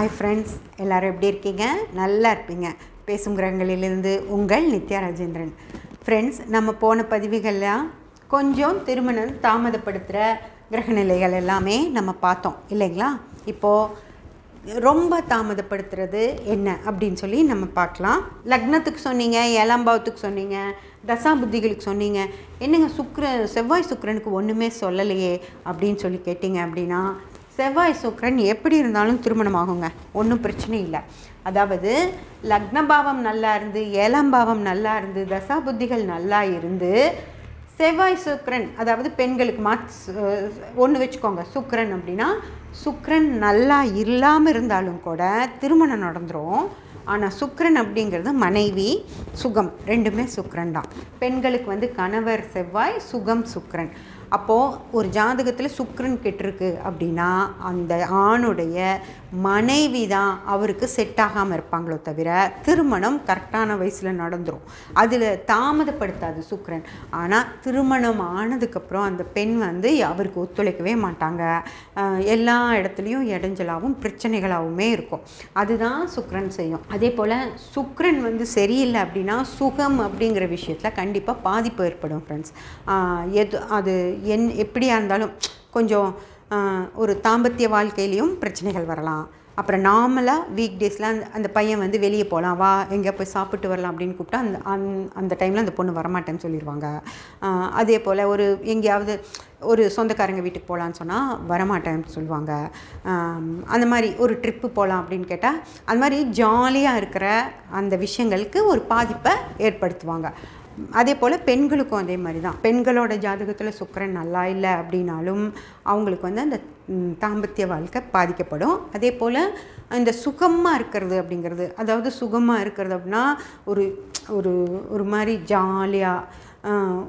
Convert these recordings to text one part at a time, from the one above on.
Hi friends எல்லோரும் எப்படி இருக்கீங்க? நல்லா இருப்பீங்க. பேசும் கிரகங்களிலிருந்து உங்கள் நித்யா ராஜேந்திரன். ஃப்ரெண்ட்ஸ் நம்ம போன பதிவுகள்லாம் கொஞ்சம் திருமணம் தாமதப்படுத்துகிற கிரகநிலைகள் எல்லாமே நம்ம பார்த்தோம். இல்லைங்களா? இப்போது ரொம்ப தாமதப்படுத்துறது என்ன அப்படின்னு சொல்லி நம்ம பார்க்கலாம். லக்னத்துக்கு சொன்னீங்க ஏழாம் பாவத்துக்கு சொன்னீங்க தசா புத்திகளுக்கு சொன்னீங்க. என்னங்க சுக்ர செவ்வாய் சுக்கரனுக்கு ஒன்றுமே சொல்லலையே அப்படின்னு சொல்லி கேட்டிங்க அப்படின்னா செவ்வாய் சுக்கரன் எப்படி இருந்தாலும் திருமணம் ஆகுங்க ஒன்றும் பிரச்சனை இல்லை. அதாவது லக்ன பாவம் நல்லா இருந்து ஏழாம் பாவம் நல்லா இருந்து தசா புத்திகள் நல்லா இருந்து செவ்வாய் சுக்கரன் அதாவது பெண்களுக்கு மாத் ஒன்று வச்சுக்கோங்க. சுக்கரன் அப்படின்னா சுக்கரன் நல்லா இல்லாமல் இருந்தாலும் கூட திருமணம் நடந்துரும். ஆனால் சுக்கரன் அப்படிங்கிறது மனைவி சுகம். ரெண்டுமே சுக்கரன் தான். பெண்களுக்கு வந்து கணவர் செவ்வாய் சுகம் சுக்கரன். அப்போது ஒரு ஜாதகத்தில் சுக்ரன் கெட்டிருக்கு அப்படின்னா அந்த ஆணுடைய மனைவி தான் அவருக்கு செட் ஆகாமல் இருப்பாங்களோ தவிர திருமணம் கரெக்டான வயசில் நடந்துடும் அதில் தாமதப்படுத்தாது சுக்ரன் ஆனால் திருமணம் ஆனதுக்கப்புறம் அந்த பெண் வந்து அவருக்கு ஒத்துழைக்கவே மாட்டாங்க. எல்லா இடத்துலையும் இடைஞ்சலாகவும் பிரச்சனைகளாகவுமே இருக்கும். அதுதான் சுக்ரன் செய்யும். அதே போல் சுக்ரன் வந்து சரியில்லை அப்படின்னா சுகம் அப்படிங்கிற விஷயத்தில் கண்டிப்பாக பாதிப்பு ஏற்படும் ஃப்ரெண்ட்ஸ் எது அது என் எப்படியா இருந்தாலும் கொஞ்சம் ஒரு தாம்பத்திய வாழ்க்கையிலையும் பிரச்சனைகள் வரலாம். அப்புறம் நார்மலாக வீக் டேஸில் அந்த அந்த பையன் வந்து வெளியே போகலாம் வா எங்கே போய் சாப்பிட்டு வரலாம் அப்படின்னு கூப்பிட்டா அந்த அந் அந்த டைமில் அந்த பொண்ணு வரமாட்டேன்னு சொல்லிடுவாங்க அதே போல் ஒரு எங்கேயாவது ஒரு சொந்தக்காரங்க வீட்டுக்கு போகலான்னு சொன்னால் வரமாட்டேன்னு சொல்லுவாங்க. அந்த மாதிரி ஒரு ட்ரிப்பு போகலாம் அப்படின்னு கேட்டால் அந்த மாதிரி ஜாலியாக இருக்கிற அந்த விஷயங்களுக்கு ஒரு பாதிப்பை ஏற்படுத்துவாங்க. அதே போல் பெண்களுக்கும் அதே மாதிரி தான் பெண்களோட ஜாதகத்தில் சுக்கரன் நல்லா இல்லை அப்படின்னாலும் அவங்களுக்கு வந்து அந்த தாம்பத்திய வாழ்க்கை பாதிக்கப்படும். அதே போல் இந்த சுகமாக இருக்கிறது அப்படிங்கிறது அதாவது சுகமாக இருக்கிறது அப்படின்னா ஒரு ஒரு ஒரு மாதிரி ஜாலியாக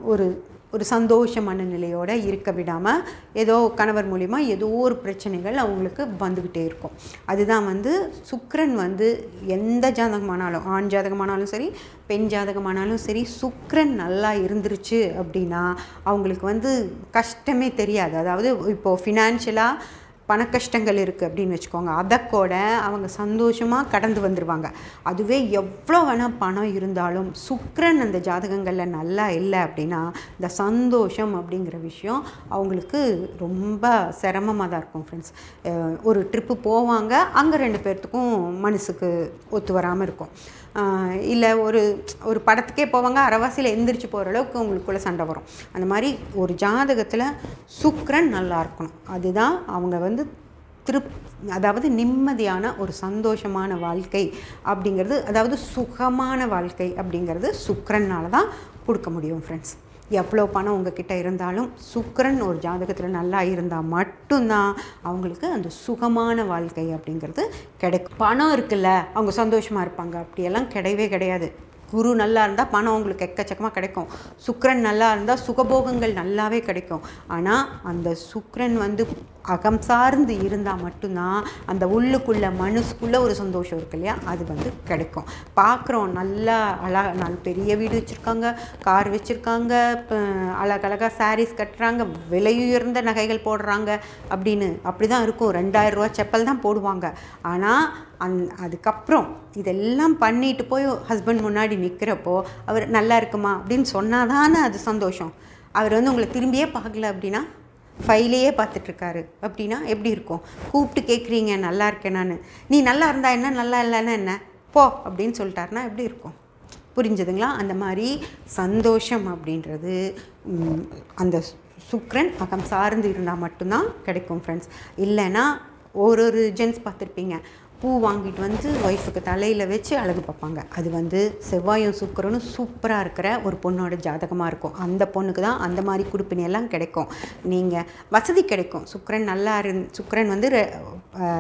ஒரு ஒரு சந்தோஷமான நிலையோடு இருக்க விடாமல் ஏதோ கணவர் மூலிமா ஏதோ ஒரு பிரச்சனைகள் அவங்களுக்கு வந்துக்கிட்டே இருக்கும். அதுதான் வந்து சுக்கரன் வந்து எந்த ஜாதகமானாலும் ஆண் ஜாதகமானாலும் சரி பெண் ஜாதகமானாலும் சரி சுக்கரன் நல்லா இருந்துருச்சு அப்படின்னா அவங்களுக்கு வந்து கஷ்டமே தெரியாது. அதாவது இப்போது ஃபினான்ஷியலாக பண கஷ்டங்கள் இருக்குது அப்படின்னு வச்சுக்கோங்க. அதை கூட அவங்க சந்தோஷமாக கடந்து வந்துடுவாங்க அதுவே எவ்வளோ வேணால் பணம் இருந்தாலும் சுக்கரன் அந்த ஜாதகங்களில் நல்லா இல்லை அப்படின்னா இந்த சந்தோஷம் அப்படிங்கிற விஷயம் அவங்களுக்கு ரொம்ப சிரமமாக தான் இருக்கும் ஃப்ரெண்ட்ஸ் ஒரு ட்ரிப்பு போவாங்க. அங்கே ரெண்டு பேர்த்துக்கும் மனசுக்கு ஒத்து வராமல் இருக்கும். இல்லை ஒரு ஒரு படத்துக்கே போவாங்க. அரைவாசியில் எந்திரிச்சு போகிற அளவுக்கு உங்களுக்குள்ளே சண்டை வரும். அந்த மாதிரி ஒரு ஜாதகத்தில் சுக்கரன் நல்லா இருக்கணும். அதுதான் அவங்க வந்து திருப் அதாவது நிம்மதியான ஒரு சந்தோஷமான வாழ்க்கை அப்படிங்கிறது அதாவது சுகமான வாழ்க்கை அப்படிங்கிறது சுக்கரனால் தான் கொடுக்க முடியும் ஃப்ரெண்ட்ஸ் எவ்வளோ பணம் உங்ககிட்ட இருந்தாலும் சுக்கரன் ஒரு ஜாதகத்தில் நல்லா இருந்தால் மட்டும்தான் அவங்களுக்கு அந்த சுகமான வாழ்க்கை அப்படிங்கிறது கிடைக்கும். பணம் இருக்குல்ல அவங்க சந்தோஷமாக இருப்பாங்க. அப்படியெல்லாம் கிடையவே கிடையாது. குரு நல்லா இருந்தால் பணம் உங்களுக்கு எக்கச்சக்கமாக கிடைக்கும். சுக்கரன் நல்லா இருந்தால் சுகபோகங்கள் நல்லாவே கிடைக்கும். ஆனால் அந்த சுக்கரன் வந்து அகம் சார்ந்து இருந்தால் மட்டும்தான் அந்த உள்ளுக்குள்ளே மனசுக்குள்ளே ஒரு சந்தோஷம் இருக்கு இல்லையா? அது வந்து கிடைக்கும். பார்க்குறோம் நல்லா அழகா நல்ல பெரிய வீடு வச்சுருக்காங்க கார் வச்சுருக்காங்க அழகழகாக சாரீஸ் கட்டுறாங்க விலையுயர்ந்த நகைகள் போடுறாங்க அப்படின்னு. அப்படி தான் இருக்கும். ரெண்டாயிரம் ரூபா செப்பல் தான் போடுவாங்க. ஆனால் அந் அதுக்கப்புறம் இதெல்லாம் பண்ணிட்டு போய் ஹஸ்பண்ட் முன்னாடி நிற்கிறப்போ அவர் நல்லா இருக்குமா? அப்படின்னு சொன்னால் தானே அது சந்தோஷம். அவர் வந்து உங்களை திரும்பியே பார்க்கல அப்படின்னா ஃபைலையே பார்த்துட்ருக்காரு. அப்படின்னா எப்படி இருக்கும்? கூப்பிட்டு கேட்குறீங்க நல்லா இருக்கேன் நான். நீ நல்லா இருந்தா என்ன? நல்லா இல்லைன்னா என்ன? போ அப்படின்னு சொல்லிட்டாருன்னா எப்படி இருக்கும்? புரிஞ்சுதுங்களா? அந்த மாதிரி சந்தோஷம் அப்படின்றது அந்த சுக்ரன் அகம் சார்ந்து இருந்தால் மட்டும்தான் கிடைக்கும் ஃப்ரெண்ட்ஸ் இல்லைன்னா ஒரு ஒரு ஜென்ஸ் பார்த்துருப்பீங்க. பூ வாங்கிட்டு வந்து ஒய்ஃபுக்கு தலையில் வச்சு அழகு பார்ப்பாங்க. அது வந்து செவ்வாயும் சுக்கிரனும் சூப்பராக இருக்கிற ஒரு பொண்ணோட ஜாதகமாக இருக்கும். அந்த பொண்ணுக்கு தான் அந்த மாதிரி குடுப்பினை எல்லாம் கிடைக்கும். நீங்கள் வசதி கிடைக்கும். சுக்கரன் நல்லா இருந் சுக்கரன் வந்து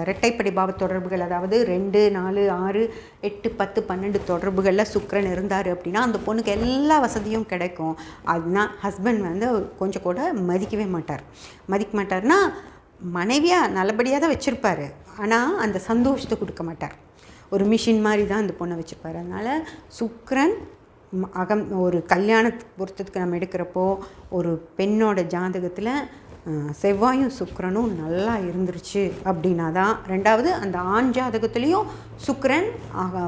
ரெட்டைப்படி பாவ தொடர்புகள் அதாவது ரெண்டு நாலு ஆறு எட்டு பத்து பன்னெண்டு தொடர்புகளில் சுக்கரன் இருந்தார் அப்படின்னா அந்த பொண்ணுக்கு எல்லா வசதியும் கிடைக்கும். அதுதான் ஹஸ்பண்ட் வந்து கொஞ்சம் கூட மதிக்கவே மாட்டார். மதிக்க மாட்டார்னா மனைவியாக நல்லபடியாக தான் வச்சுருப்பாரு. ஆனால் அந்த சந்தோஷத்தை கொடுக்க மாட்டார். ஒரு மிஷின் மாதிரி தான் அந்த பொண்ணை வச்சுருப்பார் அதனால் சுக்ரன் அகம் ஒரு கல்யாணத்துக்கு பொருத்தத்துக்கு நம்ம எடுக்கிறப்போ ஒரு பெண்ணோட ஜாதகத்தில் செவ்வாயும் சுக்கரனும் நல்லா இருந்துருச்சு அப்படின்னா தான் ரெண்டாவது அந்த ஆண் ஜாதகத்துலேயும் சுக்கரன் அக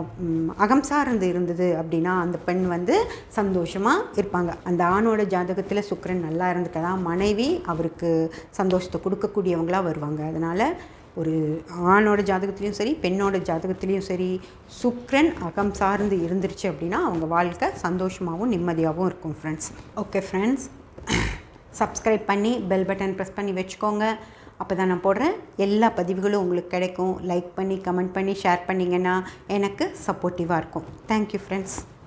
அகம் சார்ந்து இருந்தது அப்படின்னா அந்த பெண் வந்து சந்தோஷமாக இருப்பாங்க. அந்த ஆணோட ஜாதகத்தில் சுக்கரன் நல்லா இருந்துட்டா மனைவி அவருக்கு சந்தோஷத்தை கொடுக்கக்கூடியவங்களாக வருவாங்க. அதனால் ஒரு ஆணோட ஜாதகத்துலேயும் சரி பெண்ணோட ஜாதகத்துலேயும் சரி சுக்ரன் அகம் சார்ந்து இருந்துருச்சு அப்படின்னா அவங்க வாழ்க்கை சந்தோஷமாகவும் நிம்மதியாகவும் இருக்கும் ஃப்ரெண்ட்ஸ் ஓகே ஃப்ரெண்ட்ஸ் சப்ஸ்கிரைப் பண்ணி பெல் பட்டன் ப்ரெஸ் பண்ணி வச்சுக்கோங்க. அப்போ தான் நான் போடுறேன். எல்லா பதிவுகளும் உங்களுக்கு கிடைக்கும். லைக் பண்ணி கமெண்ட் பண்ணி ஷேர் பண்ணிங்கன்னா எனக்கு சப்போர்ட்டிவாக இருக்கும். Thank you friends